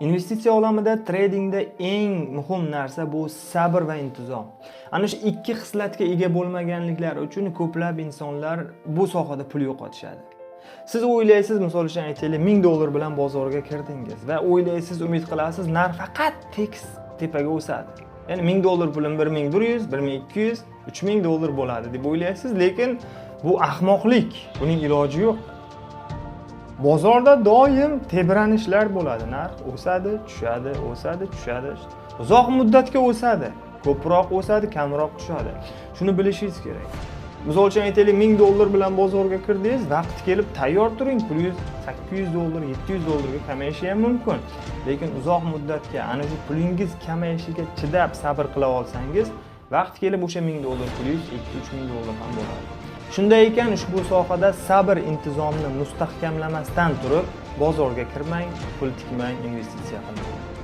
investitsiya olamida tradingda eng muhim narsa bu sabr va intizom. Ana shu ikki xislatga ega bo'lmaganliklari uchun ko'plab insonlar bu sohada pul yo'qotishadi. Siz o'ylaysiz misol uchun aytaylik ming dollar bilan bozorga kirdingiz va o'ylaysiz umid qilasiz narx faqat tekis tepaga o'sadi. Ya'ni ming dollar pulim bir ming bir yuz bir ming ikki yuz uch ming dollar bo'ladi deb o'ylaysiz lekin bu ahmoqlik buning iloji yo'q. Bozorda doim tebranishlar bo'ladi. Narx o'sadi tushadi o'sadi tushadi. Uzoq muddatga o'sadi ko'proq o'sadi kamroq tushadi. Shuni bilishingiz kerak. Misol uchun aytaylik ming dollar bilan bozorga kirdingiz vaqti kelib tayyor turing pulingiz sakkiz yuz dollar yetti yuz dollarga kamayishi ham mumkin. Lekin uzoq muddatga ana shu pulingiz kamayishiga chidab sabr qila olsangiz vaqti kelib o'sha ming dollar pulingiz ikki uch ming dollar ham bo'ladi. Shunday ekan ushbu sohada sabr intizomni mustahkamlamasdan turib bozorga kirmang pul tikmang investitsiya qilmang.